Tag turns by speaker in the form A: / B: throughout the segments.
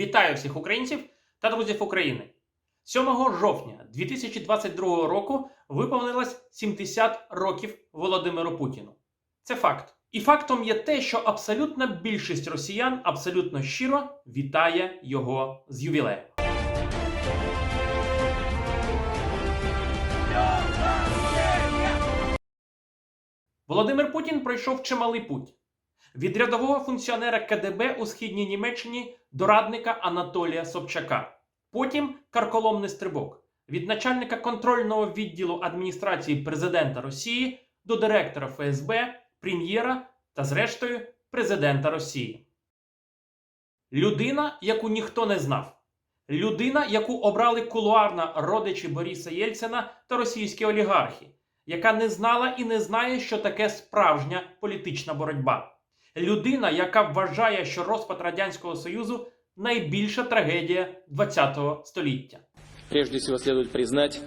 A: Вітаю всіх українців та друзів України. 7 жовтня 2022 року виповнилось 70 років Володимиру Путіну. Це факт. І фактом є те, що абсолютна більшість росіян абсолютно щиро вітає його з ювілеєм. Володимир Путін пройшов чималий путь від рядового функціонера КДБ у східній Німеччині до радника Анатолія Собчака. Потім карколомний стрибок від начальника контрольного відділу адміністрації президента Росії до директора ФСБ, прем'єра та, зрештою, президента Росії. Людина, яку ніхто не знав. Людина, яку обрали кулуарно родичі Бориса Єльцина та російські олігархи, яка не знала і не знає, що таке справжня політична боротьба. Людина, яка вважає, що розпад Радянського Союзу найбільша трагедія ХХ століття.
B: Прежде всего следует признать,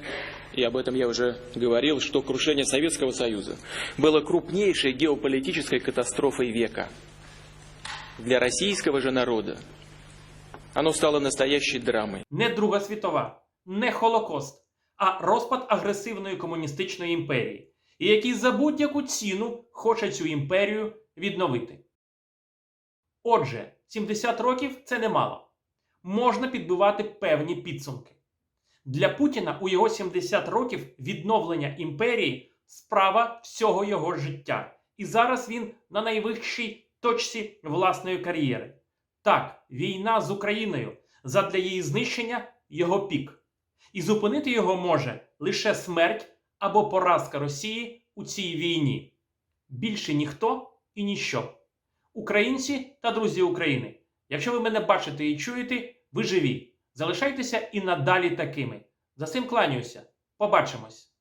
B: и об этом я уже говорил, что крушение Советского Союза было крупнейшей геополитической катастрофой века. Для российского же народа оно стало настоящей драмой.
A: Не Друга світова, не Холокост, а розпад агресивної комуністичної імперії, і який за будь-яку ціну хоче цю імперію відновити. Отже, 70 років це немало. Можна підбивати певні підсумки. Для Путіна у його 70 років відновлення імперії справа всього його життя. І зараз він на найвищій точці власної кар'єри. Так, війна з Україною задля її знищення його пік. І зупинити його може лише смерть або поразка Росії у цій війні. Більше ніхто і ніщо. Українці та друзі України, якщо ви мене бачите і чуєте, ви живі. Залишайтеся і надалі такими. За цим кланяюся. Побачимось!